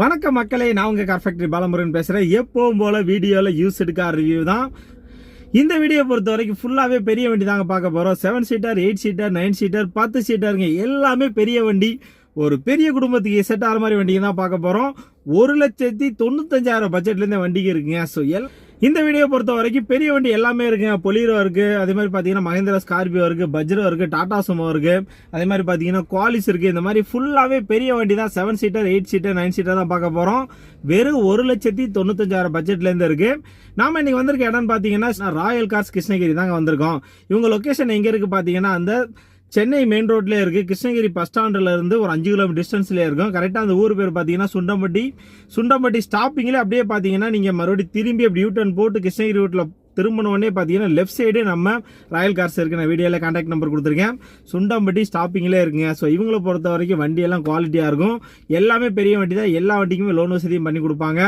வணக்கம் மக்களே நான் உங்கள் கார் பாலமுருகன் பேசுகிறேன் எப்பவும் போல் வீடியோவில் யூஸ் கார் ரிவ்யூ தான். இந்த வீடியோ பொறுத்த வரைக்கும் ஃபுல்லாகவே பெரிய வண்டி தாங்க பார்க்க போகிறோம் seven seater eight seater nine seater பத்து சீட்டருங்க எல்லாமே பெரிய வண்டி. ஒரு பெரிய குடும்பத்துக்கு செட் ஆகிற மாதிரி வண்டிங்க தான் பார்க்க போகிறோம் ஒரு லட்சத்தி தொண்ணூத்தஞ்சாயிரம் பட்ஜெட்லேருந்து வண்டிக்கு இருக்குங்க. ஸோ எல் இந்த வீடியோ பொறுத்த வரைக்கும் பெரிய வண்டி எல்லாமே இருக்குங்க பொலீரோ இருக்கு அதே மாதிரி பார்த்தீங்கன்னா மஹேந்திரா ஸ்கார்பியோ இருக்கு பஜ்ரோ இருக்கு டாடா சுமோ இருக்கு. அதே மாதிரி பார்த்தீங்கன்னா குவாலிஸ் இருக்கு. இந்த மாதிரி ஃபுல்லாகவே பெரிய வண்டி தான். Seven seater eight seater nine seater தான் பார்க்க போகிறோம் வெறும் ஒரு லட்சத்தி தொண்ணூத்தஞ்சாயிரம் பட்ஜெட்லேருந்து இருக்கு. நாம இன்னைக்கு வந்திருக்க இடம்னு பார்த்தீங்கன்னா ராயல் கார்ஸ் கிருஷ்ணகிரி தாங்க வந்திருக்கோம். இவங்க லொக்கேஷன் எங்கே இருக்கு பார்த்தீங்கன்னா அந்த சென்னை மெயின் ரோட்லேயே இருக்குது கிருஷ்ணகிரி பஸ் ஸ்டாண்டில் இருந்து ஒரு அஞ்சு கிலோமீட்டர் டிஸ்டன்ஸ்லேயே இருக்கும். கரெக்டாக அந்த ஊர் பேர் பார்த்தீங்கன்னா சுண்டம்பட்டி. சுண்டம்பட்டி ஸ்டாப்பிங்கில் அப்படியே பார்த்தீங்கன்னா நீங்கள் மறுபடியும் திரும்பி அப்படி யூ டர்ன் போட்டு கிருஷ்ணகிரி ரூட்டில் திரும்பினோடனே பார்த்தீங்கன்னா லெஃப்ட் சைடு நம்ம ராயல் கார்ஸ் இருக்குது நான் வீடியோவில் காண்டாக்ட் நம்பர் கொடுத்துருக்கேன். சுண்டம்பட்டி ஸ்டாப்பிங்லேயே இருக்குங்க. ஸோ இவங்களை பொறுத்த வரைக்கும் வண்டியெல்லாம் குவாலிட்டியாக இருக்கும். எல்லாமே பெரிய வண்டி தான். எல்லா வண்டிக்குமே லோன் வசதியும் பண்ணி கொடுப்பாங்க.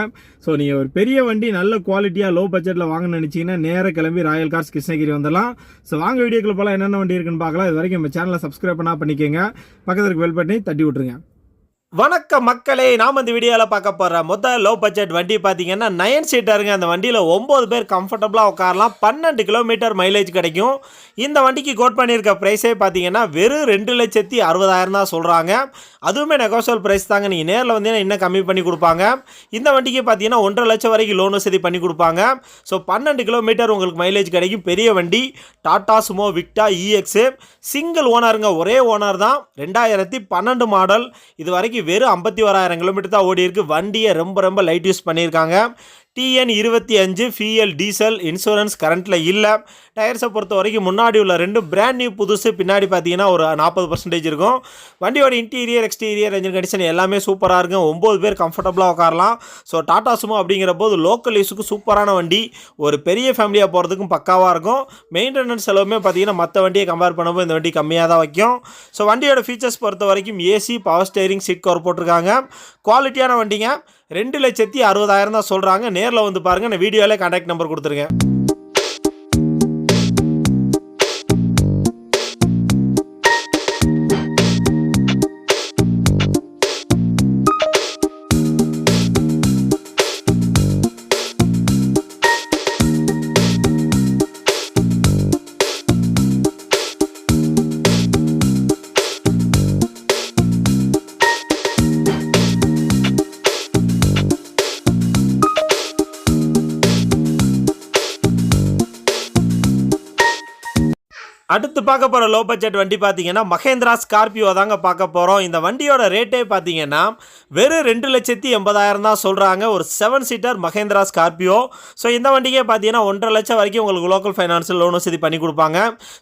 ஸோ நீங்கள் ஒரு பெரிய வண்டி நல்ல குவாலிட்டியாக லோ பட்ஜெட்டில் வாங்கணும்னு நினச்சிங்கன்னா நேராக கிளம்பி ராயல் கார்ஸ் கிருஷ்ணகிரி வந்துடலாம். ஸோ வாங்க வீடியோக்குள்ள போல என்னென்ன வண்டி இருக்குன்னு பார்க்கலாம். இது வரைக்கும் நம்ம சேனலை சப்ஸ்கிரைப் பண்ணால் பண்ணிக்கோங்க. பக்கத்துக்கு வெல் பண்ணி தட்டி விட்டுருங்க. வணக்க மக்களே நாம் இந்த வீடியோவில் பார்க்க போகிற மொத்த லோ பட்ஜெட் வண்டி பார்த்தீங்கன்னா நயன் சீட்டருங்க அந்த வண்டியில் ஒம்பது பேர் கம்ஃபர்டபுளாக உட்காரலாம். பன்னெண்டு கிலோமீட்டர் மைலேஜ் கிடைக்கும். இந்த வண்டிக்கு கோட் பண்ணியிருக்க ப்ரைஸே பார்த்தீங்கன்னா வெறும் ரெண்டு லட்சத்தி அறுபதாயிரம் தான் சொல்கிறாங்க அதுவுமே நெகோசியல் ப்ரைஸ் தாங்க. நீங்கள் நேரில் வந்தீங்கன்னா இன்னும் கம்மி பண்ணி கொடுப்பாங்க. இந்த வண்டிக்கு பார்த்தீங்கன்னா ஒன்றரை லட்சம் வரைக்கும் லோன் வசதி பண்ணி கொடுப்பாங்க. ஸோ பன்னெண்டு கிலோமீட்டர் உங்களுக்கு மைலேஜ் கிடைக்கும். பெரிய வண்டி Tata Sumo Victa E X single ஓனருங்க ஒரே ஓனர் தான். ரெண்டாயிரத்தி பன்னெண்டு மாடல் இது வரைக்கும் வெறும் ஐம்பத்தி ஓராயிரம் கிலோமீட்டர் தான் ஓடி இருக்குது வண்டியை ரொம்ப ரொம்ப லைட் யூஸ் பண்ணியிருக்காங்க. டிஎன் இருபத்தி அஞ்சு ஃபிஎல் டீசல் இன்சூரன்ஸ் கரண்ட்டில் இல்லை. டயர்ஸை பொறுத்த வரைக்கும் முன்னாடி உள்ள ரெண்டு பிராண்ட் நியூ புதுசு பின்னாடி பார்த்தீங்கன்னா ஒரு நாற்பது பர்சன்டேஜ் இருக்கும். வண்டியோட இன்டீரியர் எக்ஸ்டீரியர் என்ஜின் கண்டிஷன் எல்லாமே சூப்பராக இருக்கும். ஒம்பது பேர் கம்ஃபர்டபுளாக உட்காரலாம். ஸோ டாடா சுமோ அப்படிங்கிற போது லோக்கல் யூஸுக்கு சூப்பரான வண்டி. ஒரு பெரிய ஃபேமிலியாக போகிறதுக்கும் பக்காவாக இருக்கும். மெயின்டெனன்ஸ் செலவுமே பார்த்தீங்கன்னா மற்ற வண்டியை கம்பேர் பண்ணும்போது இந்த வண்டி கம்மியாக தான் வைக்கும். ஸோ வண்டியோட ஃபீச்சர்ஸ் பொறுத்த வரைக்கும் AC power steering seat cover போட்டிருக்காங்க. குவாலிட்டியான வண்டிங்க. ரெண்டு லட்சத்தி அறுபதாயிரம் தான் சொல்கிறாங்க நேரில் வந்து பாருங்கள் நான் வீடியோவிலே கான்டாக்ட் நம்பர் கொடுத்துருக்கேன். அடுத்து பார்க்க போகிற லோ பட்ஜெட் வண்டி பார்த்தீங்கன்னா மகேந்திரா ஸ்கார்பியோ தாங்க பார்க்க போகிறோம் இந்த வண்டியோட ரேட்டே பார்த்தீங்கன்னா வெறும் ரெண்டு லட்சத்தி எண்பதாயிரம் தான் சொல்கிறாங்க ஒரு seven seater Mahindra Scorpio so இந்த வண்டிக்கே பார்த்தீங்கன்னா ஒன்றரை லட்சம் வரைக்கும் உங்களுக்கு லோக்கல் ஃபைனான்ஸில் லோன் வசதி பண்ணி கொடுப்பாங்க.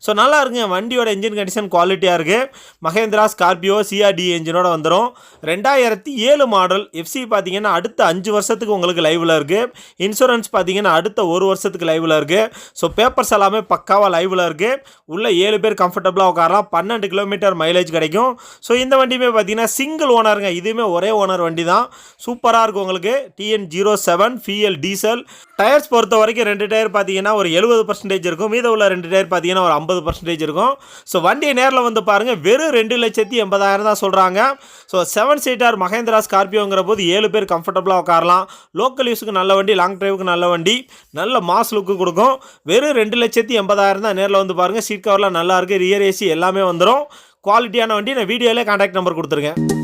ஸோ நல்லா இருக்குங்க வண்டியோட இன்ஜின் கண்டிஷன் குவாலிட்டியாக இருக்குது மகேந்திரா ஸ்கார்பியோ சிஆர்டி இன்ஜினோட வந்துடும் ரெண்டாயிரத்தி ஏழு மாடல் எஃப்சி பார்த்தீங்கன்னா அடுத்த அஞ்சு வருஷத்துக்கு உங்களுக்கு லைவில் இருக்குது இன்சூரன்ஸ் பார்த்தீங்கன்னா அடுத்த ஒரு வருஷத்துக்கு லைவில் இருக்குது ஸோ பேப்பர்ஸ் எல்லாமே பக்காவாக லைவில் இருக்குது உள்ளே ஏழு பேர் கம்ஃபர்டபுளாக உட்காரலாம். பன்னெண்டு கிலோமீட்டர் மைலேஜ் கிடைக்கும். ஸோ இந்த வண்டியுமே பார்த்தீங்கன்னா சிங்கிள் ஓனருங்க இதுவுமே ஒரே ஓனர் வண்டி தான் சூப்பராக இருக்கும் உங்களுக்கு. T N zero seven F L diesel tyres பொறுத்த வரைக்கும் ரெண்டு டயர் பார்த்தீங்கன்னா ஒரு எழுபது பர்சன்டேஜ் இருக்கும். மீத உள்ள ரெண்டு டயர் பார்த்தீங்கன்னா ஒரு ஐம்பது பர்சன்டேஜ் இருக்கும். ஸோ வண்டியை நேரில் வந்து பாருங்கள் வெறும் ரெண்டு லட்சத்தி எண்பதாயிரம் தான் சொல்கிறாங்க ஸோ செவன் சீட்டார் மகேந்திரா ஸ்கார்பியோங்கிற போது ஏழு பேர் கம்ஃபர்டபுளாக உட்காரலாம். லோக்கல் யூஸுக்கு நல்ல வண்டி லாங் ட்ரைவுக்கு நல்ல வண்டி. நல்ல மாஸ் லுக்கு கொடுக்கும். வெறும் ரெண்டு லட்சத்தி எண்பதாயிரம் தான் நேரில் வந்து பாருங்கள் சீட் கவர்லாம் நல்லா ரியர் ஏசி எல்லாமே வந்துடும் குவாலிட்டியான வண்டி நான் வீடியோவிலே காண்டாக்ட் நம்பர் கொடுத்துருக்கேன்.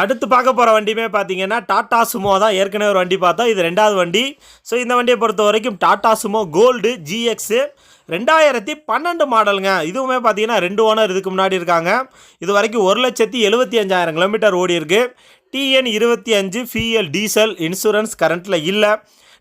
அடுத்து பார்க்க போகிற வண்டியுமே பார்த்தீங்கன்னா டாடா சுமோ தான் ஏற்கனவே ஒரு வண்டி பார்த்தோம். இது ரெண்டாவது வண்டி. ஸோ இந்த வண்டியை பொறுத்த வரைக்கும் டாடா சுமோ கோல்டு ஜிஎக்ஸு ரெண்டாயிரத்தி பன்னெண்டு மாடலுங்க. இதுவுமே பார்த்தீங்கன்னா ரெண்டு ஓனர் இதுக்கு முன்னாடி இருக்காங்க. இது வரைக்கும் ஒரு லட்சத்தி எழுபத்தி அஞ்சாயிரம் கிலோமீட்டர் ஓடி இருக்குது டிஎன் இருபத்தி அஞ்சு ஃபிஎல் டீசல் இன்சூரன்ஸ் கரண்ட்டில் இல்லை.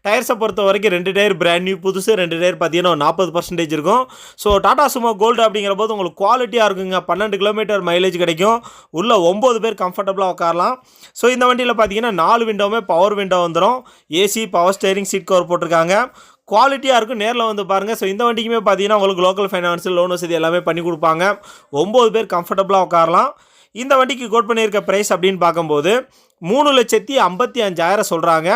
டயர்ஸை பொறுத்த வரைக்கும் ரெண்டு டயர் பிராண்ட் நியூ புதுசு ரெண்டு டயர் பார்த்தீங்கன்னா ஒரு நாற்பது பர்சன்டேஜ் இருக்கும். ஸோ டாடா சுமோ கோல்டு அப்படிங்கிற போது உங்களுக்கு குவாலிட்டியாக இருக்குங்க. பன்னெண்டு கிலோமீட்டர் மைலேஜ் கிடைக்கும். உள்ள ஒம்பது பேர் கம்ஃபர்டபுளாக உட்காரலாம். ஸோ இந்த வண்டியில் பார்த்தீங்கன்னா நாலு விண்டோவுமே பவர் விண்டோ வந்துடும் AC power steering seat cover போட்டிருக்காங்க. குவாலிட்டியாக இருக்கும். நேரில் வந்து பாருங்கள் ஸோ இந்த வண்டிக்குமே பார்த்தீங்கன்னா உங்களுக்கு லோக்கல் ஃபைனான்ஸ் லோன் வசதி எல்லாமே பண்ணி கொடுப்பாங்க. ஒம்பது பேர் கம்ஃபர்டபுளாக உட்காரலாம். இந்த வண்டிக்கு கோட் பண்ணியிருக்க ப்ரைஸ் அப்படின்னு பார்க்கும்போது மூணு லட்சத்தி ஐம்பத்தி அஞ்சாயிரம் சொல்கிறாங்க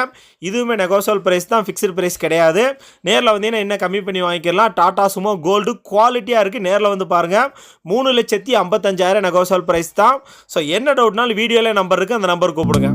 இதுவுமே நெகோசியல் ப்ரைஸ் தான் ஃபிக்ஸ்டு ப்ரைஸ் கிடையாது. நேரில் வந்தீங்கன்னா என்ன கம்மி பண்ணி வாங்கிக்கலாம்? டாடா சுமோ கோல்டு குவாலிட்டியாக இருக்குது நேரில் வந்து பாருங்கள் மூணு லட்சத்தி ஐம்பத்தஞ்சாயிரம் நெகோசியல் ப்ரைஸ் தான். ஸோ என்ன டவுட்னாலும் வீடியோவில் நம்பர் இருக்குது அந்த நம்பர் கூப்பிடுங்க.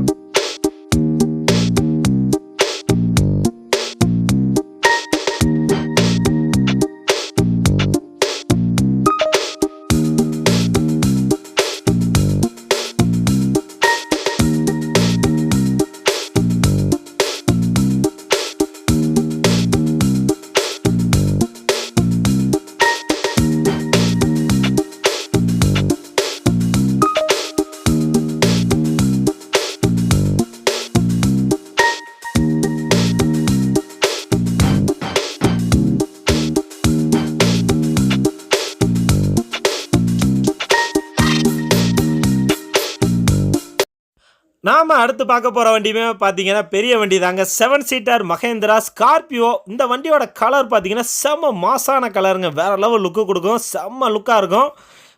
நாம் அடுத்து பார்க்க போகிற வண்டியுமே பார்த்தீங்கன்னா பெரிய வண்டி தாங்க செவன் சீட்டர் மகேந்திரா ஸ்கார்பியோ இந்த வண்டியோட கலர் பார்த்தீங்கன்னா செம்ம மாசான கலருங்க வேறு லெவல் லுக்கு கொடுக்கும். செம்ம லுக்காக இருக்கும்.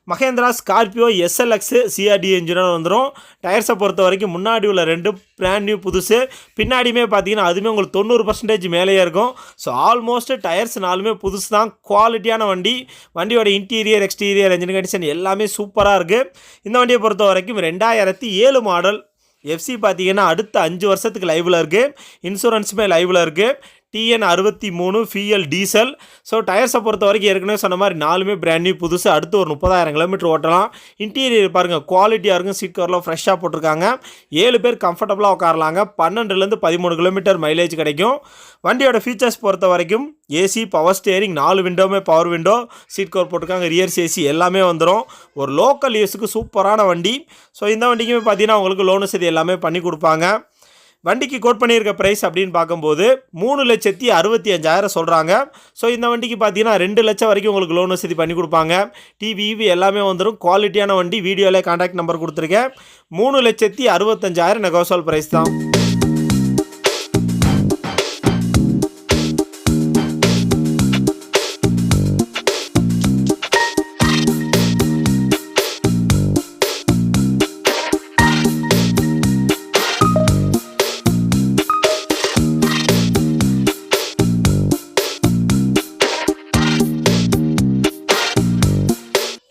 Mahindra Scorpio S L X C R D engineer வந்துடும் டயர்ஸை பொறுத்த வரைக்கும் முன்னாடி உள்ள ரெண்டு பிராண்ட் நியூ புதுசு. பின்னாடியுமே பார்த்தீங்கன்னா அதுவுமே உங்களுக்கு தொண்ணூறு பர்சன்டேஜ் மேலேயே இருக்கும். ஸோ ஆல்மோஸ்ட் டயர்ஸ் நாலுமே புதுசு தான் குவாலிட்டியான வண்டி. வண்டியோட இன்டீரியர் எக்ஸ்டீரியர் என்ஜின் கண்டிஷன் எல்லாமே சூப்பராக இருக்குது இந்த வண்டியை பொறுத்த வரைக்கும் ரெண்டாயிரத்தி ஏழு மாடல் எஃப்சி பார்த்தீங்கன்னா அடுத்த அஞ்சு வருஷத்துக்கு லைவில் இருக்குது இன்சூரன்ஸுமே லைவில் இருக்குது டிஎன் அறுபத்தி மூணு ஃபிஎல் டீசல் ஸோ டயர்ஸை பொறுத்த வரைக்கும் ஏற்கனவே சொன்ன மாதிரி நாலுமே பிராண்ட் நியூ புதுசு. அடுத்து ஒரு முப்பதாயிரம் கிலோமீட்டர் ஓட்டலாம். இன்டீரியர் பாருங்கள் குவாலிட்டியாக இருக்கும். சீட் கவர்லாம் ஃப்ரெஷ்ஷாக போட்டிருக்காங்க. ஏழு பேர் கம்ஃபர்டபுளாக உட்காரலாங்க. பன்னெண்டுலேருந்து பதிமூணு கிலோமீட்டர் மைலேஜ் கிடைக்கும். வண்டியோட ஃபீச்சர்ஸ் பொறுத்த வரைக்கும் ஏசி பவர் ஸ்டேரிங் நாலு விண்டோவுமே பவர் விண்டோ சீட் கவர் போட்டிருக்காங்க ரியர்ஸ் ஏசி எல்லாமே வந்துடும் ஒரு லோக்கல் யூஸுக்கு சூப்பரான வண்டி. ஸோ இந்த வண்டிக்குமே பார்த்தீங்கன்னா உங்களுக்கு லோன் வசதி எல்லாமே பண்ணி கொடுப்பாங்க. வண்டிக்கு கோட் பண்ணியிருக்க ப்ரைஸ் அப்படின்னு பார்க்கும்போது மூணு லட்சத்தி அறுபத்தி அஞ்சாயிரம் சொல்கிறாங்க ஸோ இந்த வண்டிக்கு பார்த்தீங்கன்னா ரெண்டு லட்சம் வரைக்கும் உங்களுக்கு லோன் வசதி பண்ணி கொடுப்பாங்க. டிவி இவி எல்லாமே வந்துடும் குவாலிட்டியான வண்டி வீடியோவில் கான்டாக்ட் நம்பர் கொடுத்துருக்கேன். மூணு லட்சத்தி அறுபத்தஞ்சாயிரம் நெகோசோல் ப்ரைஸ் தான்.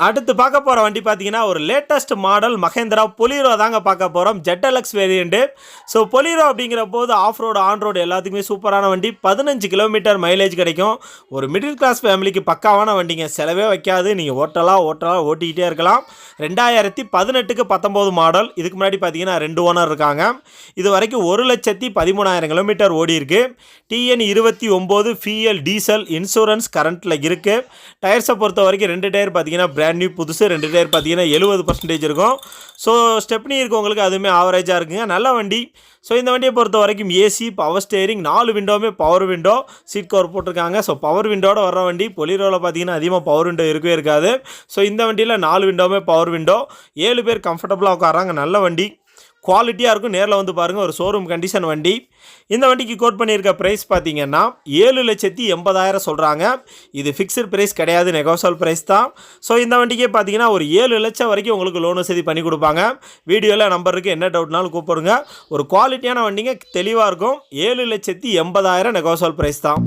அடுத்து பார்க்க போகிற வண்டி பார்த்தீங்கன்னா ஒரு லேட்டஸ்ட் மாடல் மகேந்திரா பொலிரோ தாங்க பார்க்க போகிறோம் ஜெட்டலக்ஸ் வேரியண்ட்டு ஸோ பொலிரோ அப்படிங்கிற போது ஆஃப் ரோடு ஆன் ரோடு எல்லாத்துக்குமே சூப்பரான வண்டி. பதினஞ்சு கிலோமீட்டர் மைலேஜ் கிடைக்கும். ஒரு மிடில் கிளாஸ் ஃபேமிலிக்கு பக்காவான வண்டிங்க. செலவே வைக்காது. நீங்கள் ஓட்டலாம் ஓட்டலாம் ஓட்டிக்கிட்டே இருக்கலாம். ரெண்டாயிரத்தி பதினெட்டுக்கு பத்தொம்போது மாடல் இதுக்கு முன்னாடி பார்த்தீங்கன்னா ரெண்டு ஓனர் இருக்காங்க. இது வரைக்கும் ஒரு லட்சத்தி பதிமூணாயிரம் கிலோமீட்டர் ஓடி இருக்கு. டிஎன் இருபத்தி ஒம்பது ஃபிஎல் டீசல் இன்சூரன்ஸ் கரண்ட்டில் இருக்குது டயர்ஸை பொறுத்த வரைக்கும் ரெண்டு டயர் பார்த்தீங்கன்னா பிராண்ட் நியூ புதுசு. ரெண்டு டயர் பார்த்தீங்கன்னா எழுபது பர்சன்டேஜ் இருக்கும். ஸோ ஸ்டெப்னி இருக்கவங்களுக்கு அதுவுமே ஆவரேஜாக இருக்குங்க. நல்ல வண்டி. ஸோ இந்த வண்டியை பொறுத்த வரைக்கும் ஏசி பவர் ஸ்டேரிங் நாலு விண்டோவுமே பவர் விண்டோ சீட் கவர் போட்டிருக்காங்க. ஸோ பவர் விண்டோட வர வண்டி. பொலிரோவில் பார்த்தீங்கன்னா அதிகமாக பவர் விண்டோ இருக்கவே இருக்காது. ஸோ இந்த வண்டியில் நாலு விண்டோவுமே பவர் விண்டோ ஏழு பேர் கம்ஃபர்டபுளாக உட்காராங்க நல்ல வண்டி. குவாலிட்டியாக இருக்கும். நேரில் வந்து பாருங்கள் ஒரு ஷோரூம் கண்டிஷன் வண்டி. இந்த வண்டிக்கு கோட் பண்ணியிருக்க ப்ரைஸ் பார்த்தீங்கன்னா ஏழு லட்சத்தி எண்பதாயிரம் சொல்கிறாங்க இது ஃபிக்ஸ்டு ப்ரைஸ் கிடையாது நெகோசல் ப்ரைஸ் தான். ஸோ இந்த வண்டிக்கே பார்த்தீங்கன்னா ஒரு ஏழு லட்சம் வரைக்கும் உங்களுக்கு லோன் வசதி பண்ணி கொடுப்பாங்க. வீடியோவில் நம்பர் இருக்குது என்ன டவுட்னாலும் கூப்பிடுங்க. ஒரு குவாலிட்டியான வண்டிங்க தெளிவாக இருக்கும். ஏழு லட்சத்தி எண்பதாயிரம் நெகோசல் ப்ரைஸ் தான்.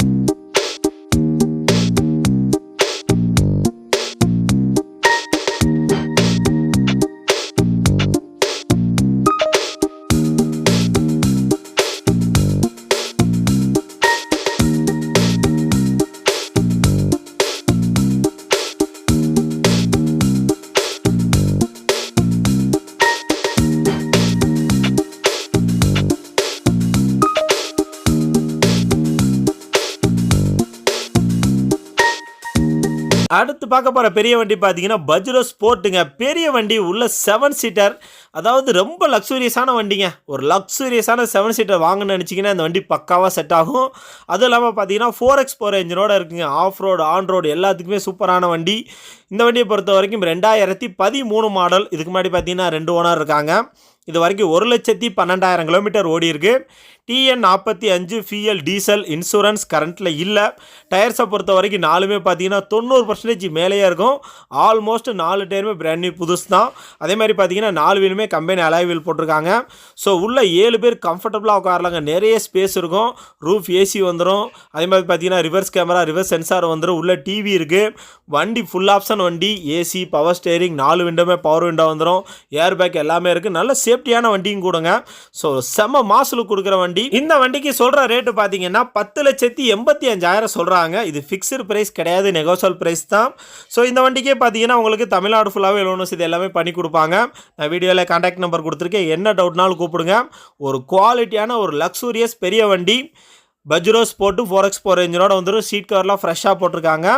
அடுத்து பார்க்க போகிற பெரிய வண்டி பார்த்தீங்கன்னா பஜ்ரோ ஸ்போர்ட்டுங்க. பெரிய வண்டி உள்ள செவன் சீட்டர் அதாவது ரொம்ப லக்ஸூரியஸான வண்டிங்க. ஒரு லக்ஸூரியஸான செவன் சீட்டர் வாங்கணும்னு நினச்சிங்கன்னா இந்த வண்டி பக்காவாக செட் ஆகும். அதுவும் இல்லாமல் பார்த்தீங்கன்னா ஃபோர் எக்ஸ் ஃபோர் இன்ஜினோட இருக்குங்க. ஆஃப் ரோடு ஆன் ரோடு எல்லாத்துக்குமே சூப்பரான வண்டி. இந்த வண்டியை பொறுத்த வரைக்கும் ரெண்டாயிரத்தி பதிமூணு மாடல் இதுக்கு முன்னாடி பார்த்தீங்கன்னா ரெண்டு ஓனர் இருக்காங்க. இது வரைக்கும் ஒரு லட்சத்தி பன்னெண்டாயிரம் கிலோமீட்டர் ஓடி இருக்கு டிஎன் நாற்பத்தி அஞ்சு ஃபிஎல் டீசல் இன்சூரன்ஸ் கரண்ட்டில் இல்லை. டயர்ஸை பொறுத்த வரைக்கும் நாலுமே பார்த்தீங்கன்னா தொண்ணூறு பர்சன்டேஜ் மேலேயே இருக்கும். ஆல்மோஸ்ட் நாலு டயருமே பிராண்ட் நியூ புதுசு தான். அதே மாதிரி பார்த்தீங்கன்னா நாலு வீலுமே கம்பெனி அலாய் வீல் போட்டிருக்காங்க. ஸோ உள்ள ஏழு பேர் கம்ஃபர்டபுளாக உட்காரலாங்க. நிறைய ஸ்பேஸ் இருக்கும். ரூஃப் ஏசி வந்துடும் அதே மாதிரி பார்த்தீங்கன்னா ரிவர்ஸ் கேமரா ரிவர்ஸ் சென்சார் வந்துடும் உள்ள டிவி இருக்குது வண்டி ஃபுல் ஆப்ஷன் வண்டி ஏசி பவர் ஸ்டேரிங் நாலு விண்டோமே பவர் விண்டோ வந்துடும் ஏர் பேக் எல்லாமே இருக்குது நல்ல சேஃப் சேஃப்டியான வண்டியும் கூடங்க. ஸோ செம்ம மாசுல கொடுக்குற வண்டி. இந்த வண்டிக்கு சொல்கிற ரேட்டு பார்த்தீங்கன்னா பத்து லட்சத்தி எண்பத்தி அஞ்சாயிரம் சொல்கிறாங்க இது ஃபிக்ஸ்டு ப்ரைஸ் கிடையாது நெகோசல் ப்ரைஸ் தான். ஸோ இந்த வண்டிக்கே பார்த்தீங்கன்னா உங்களுக்கு தமிழ்நாடு ஃபுல்லாகவே லோனஸ் இது எல்லாமே பண்ணி கொடுப்பாங்க. நான் வீடியோவில் கான்டாக்ட் நம்பர் கொடுத்துருக்கேன். என்ன டவுட்னாலும் கூப்பிடுங்க. ஒரு குவாலிட்டியான ஒரு லக்ஸூரியஸ் பெரிய வண்டி. பஜ்ரோஸ் போட்டு ஃபோர் எக்ஸ் ஃபோர் இன்ஜினோட வந்துடும் சீட் கவர்லாம் ஃப்ரெஷ்ஷாக போட்டிருக்காங்க.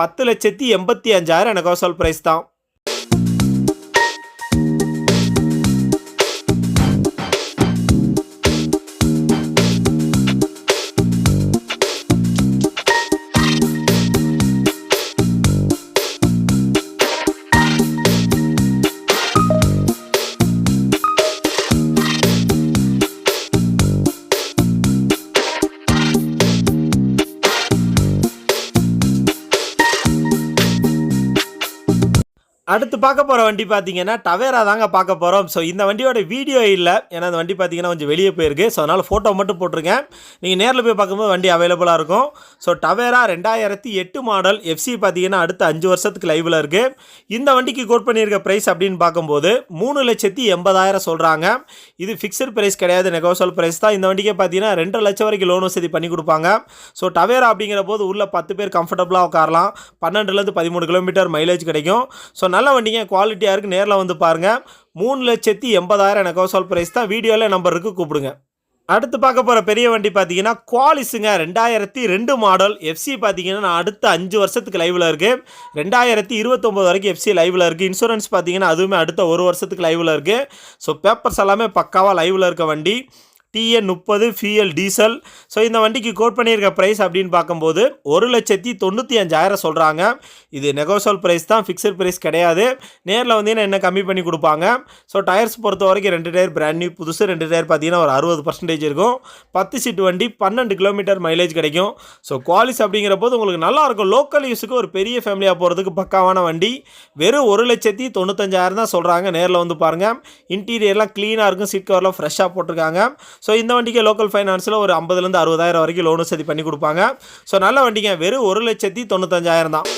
பத்து லட்சத்தி எண்பத்தி அஞ்சாயிரம் நெகோசல் ப்ரைஸ் தான். அடுத்து பார்க்க போகிற வண்டி பார்த்தீங்கன்னா டவேரா தாங்க பார்க்க போகிறோம் ஸோ இந்த வண்டியோட வீடியோ இல்லை. ஏன்னா அந்த வண்டி பார்த்தீங்கன்னா கொஞ்சம் வெளியே போயிருக்கு. ஸோ அதனால் ஃபோட்டோ மட்டும் போட்டிருக்கேன். நீங்கள் நேரில் போய் பார்க்கும்போது வண்டி அவைலபிளாக இருக்கும். ஸோ டவேரா ரெண்டாயிரத்தி எட்டு மாடல் எஃப்சி பார்த்தீங்கன்னா அடுத்த அஞ்சு வருஷத்துக்கு லைவில் இருக்குது இந்த வண்டிக்கு கோட் பண்ணியிருக்க ப்ரைஸ் அப்படின்னு பார்க்கும்போது மூணு லட்சத்தி எண்பதாயிரம் சொல்கிறாங்க இது ஃபிக்ஸட் ப்ரைஸ் கிடையாது. நெகோசல் ப்ரைஸ் தான். இந்த வண்டிக்கே பார்த்தீங்கன்னா ரெண்டு லட்சம் வரைக்கும் லோன் வசதி பண்ணி கொடுப்பாங்க. ஸோ டவேரா அப்படிங்கிற போது உள்ள பத்து பேர் கம்ஃபர்டபுளாக உட்காரலாம். பன்னெண்டுலேருந்து பதிமூணு கிலோமீட்டர் மைலேஜ் கிடைக்கும். ஸோ நல்ல வண்டிங்க குவாலிட்டியாக இருக்குது நேரில் வந்து பாருங்கள் மூணு லட்சத்தி எண்பதாயிரம் நெகோசல் ப்ரைஸ் தான். வீடியோவில் நம்பர் இருக்குது கூப்பிடுங்க. அடுத்து பார்க்க போகிற பெரிய வண்டி பார்த்தீங்கன்னா குவாலிஸுங்க ரெண்டாயிரத்தி ரெண்டு மாடல் எஃப்சி பார்த்தீங்கன்னா அடுத்த அஞ்சு வருஷத்துக்கு லைவில் இருக்குது ரெண்டாயிரத்தி இருபத்தொம்போது வரைக்கும் எஃப்சி லைவில் இருக்குது இன்சூரன்ஸ் பார்த்தீங்கன்னா அதுவுமே அடுத்த ஒரு வருஷத்துக்கு லைவில் இருக்குது ஸோ பேப்பர்ஸ் எல்லாமே பக்காவாக லைவில் இருக்க வண்டி. டிஎன் முப்பது ஃபிஎல் டீசல் ஸோ இந்த வண்டிக்கு கோட் பண்ணியிருக்க ப்ரைஸ் அப்படின்னு பார்க்கும்போது ஒரு லட்சத்தி தொண்ணூற்றி அஞ்சாயிரம் சொல்கிறாங்க இது நெகோசல் ப்ரைஸ் தான் ஃபிக்ஸட் ப்ரைஸ் கிடையாது. நேரில் வந்தீங்கன்னா என்ன கம்மி பண்ணி கொடுப்பாங்க? ஸோ டயர்ஸ் பொறுத்த வரைக்கும் ரெண்டு டயர் பிராண்ட் நியூ புதுசு. ரெண்டு டயர் பார்த்தீங்கன்னா ஒரு அறுபது பர்சன்டேஜ் இருக்கும். பத்து சீட் வண்டி பன்னெண்டு கிலோமீட்டர் மைலேஜ் கிடைக்கும். ஸோ குவாலிஸ் அப்படிங்கிற போது உங்களுக்கு நல்லா இருக்கும். லோக்கல் யூஸுக்கு ஒரு பெரிய ஃபேமிலியாக போகிறதுக்கு பக்காவான வண்டி. வெறும் ஒரு லட்சத்தி தொண்ணூத்தஞ்சாயிரம் தான் சொல்கிறாங்க நேரில் வந்து பாருங்கள் இன்டீரியர்லாம் க்ளீனாக இருக்கும். சீட் கவர்லாம் ஃப்ரெஷ்ஷாக போட்டிருக்காங்க. ஸோ இந்த வண்டிக்கு லோக்கல் ஃபைனான்ஸில் ஒரு ஐம்பதுலேருந்து அறுபதாயிரம் வரைக்கும் லோன் வசதி பண்ணி கொடுப்பாங்க. ஸோ நல்ல வண்டிங்க. வெறும் ஒரு லட்சத்தி தொண்ணூத்தஞ்சாயிரம் தான்.